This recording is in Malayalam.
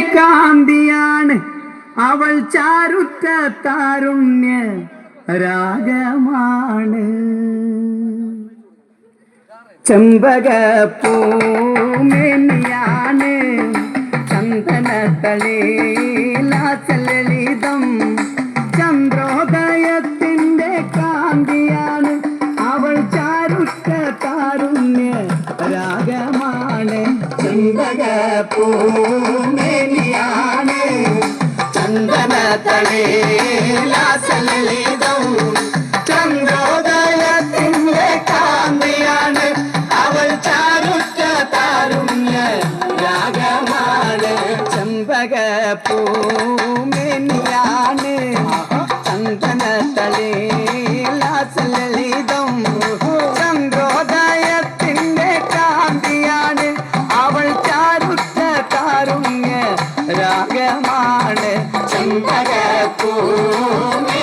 കാന്തിയാണ് അവൾ ചാരുത്ത താരുണ്യ രാഗമാണ്. ചെമ്പക പൂമേനിയാണ്. ചന്ദനത്തളേലാസലളിതം ചന്ദ്രോദയത്തിന്റെ കാന്തിയാണ്. അവൾ ചാരുത്ത താരുണ്യ രാഗമാണ്. ചെമ്പകപ്പൂമേനിയാണ് ചന്ദനത്തളേലാസലളിതം ചന്ദ്രോദയത്തിന്റെ കാന്തിയാണ്. അവൾ ചാരുറ്റ താരുണ്യ രാഗമാണ്. ചെമ്പകപ്പൂമേനിയാണ് ചന്ദനത്തളേലാസലളിതം ചന്ദ്രോദയത്തിന്റെ Maracujá